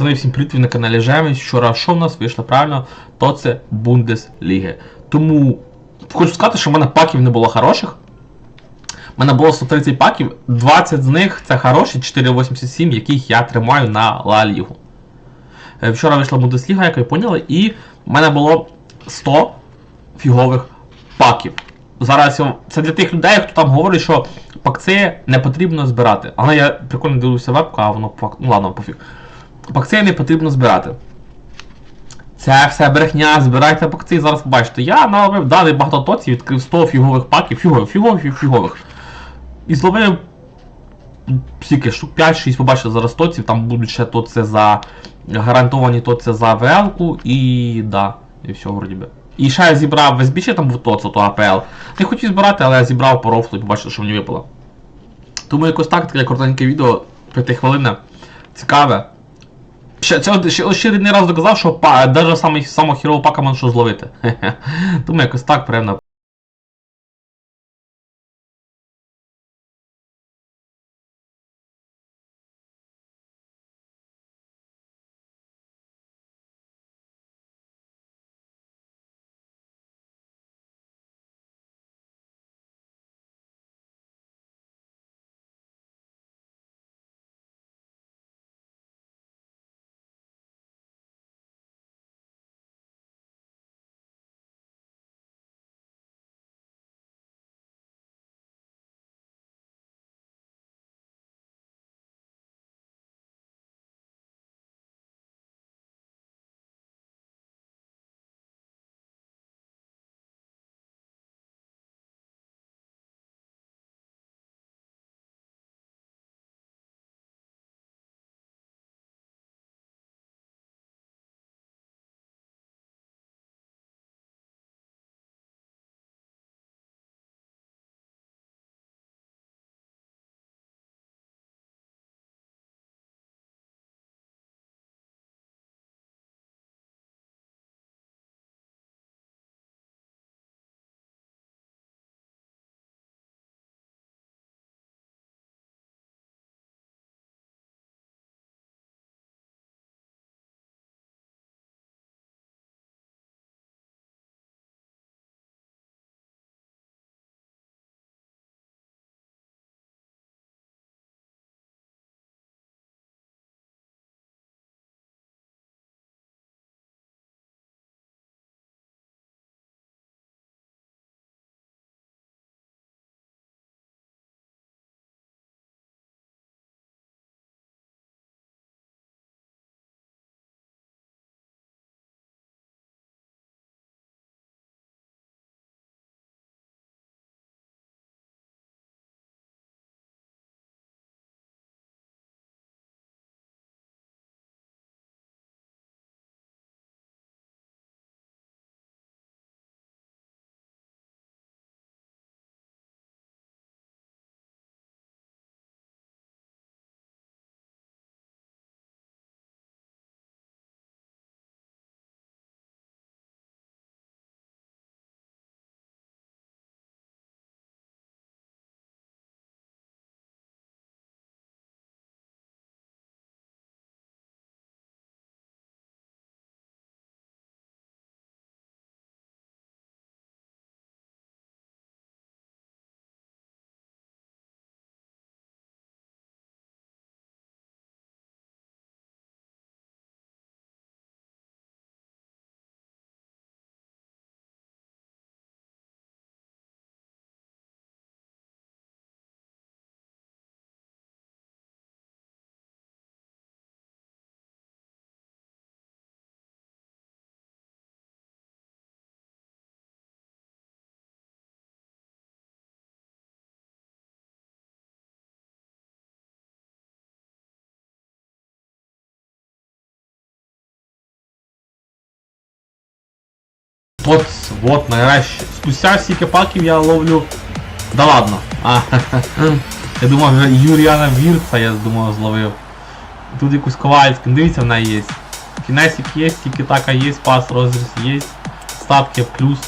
Пацани, всім привіт, ви на каналі Жеміс. Вчора що в нас вийшло правильно, то це Бундесліги. Тому хочу сказати, що в мене паків не було хороших. У мене було 130 паків, 20 з них це хороші, 4,87, яких я тримаю на Ла Лігу. Е, Вчора вийшла Бундесліга, як ви поняли, і в мене було 100 фігових паків. Зараз це для тих людей, хто там говорить, що пакці не потрібно збирати. Але я прикольно дивлюся вебку, а воно факту. Ну ладно, пофіг. Пакці не потрібно збирати. Це все брехня, збирайте пакці, зараз побачите. Я наловив даний багато тоців, відкрив 100 фігових паків, фігових, фігових, фігових. І зловив скільки, штук 5-6, побачите зараз тоців, там будуть ще тоці за гарантовані тоці за ВЛ-ку і да, і все вроді би. І ще я зібрав весь більше там був тоц, то АПЛ. Не хотів збирати, але я зібрав по рофлу і побачите, що мені випало. Тому якось так, таке коротеньке відео, 5 хвилин, цікаве. Ще, це ще, ще не раз доказав, що навіть самого хірового пака можна зловити. Тому якось так, приємно. От, от, нарешті. Спустя стільки паків я ловлю. Да ладно. А, я думав, вже Юріана Вірца я думав зловив. Тут якусь Ковальську, дивіться, в неї є. Кінесик є, тільки така є, пас розріз є. Статки плюс.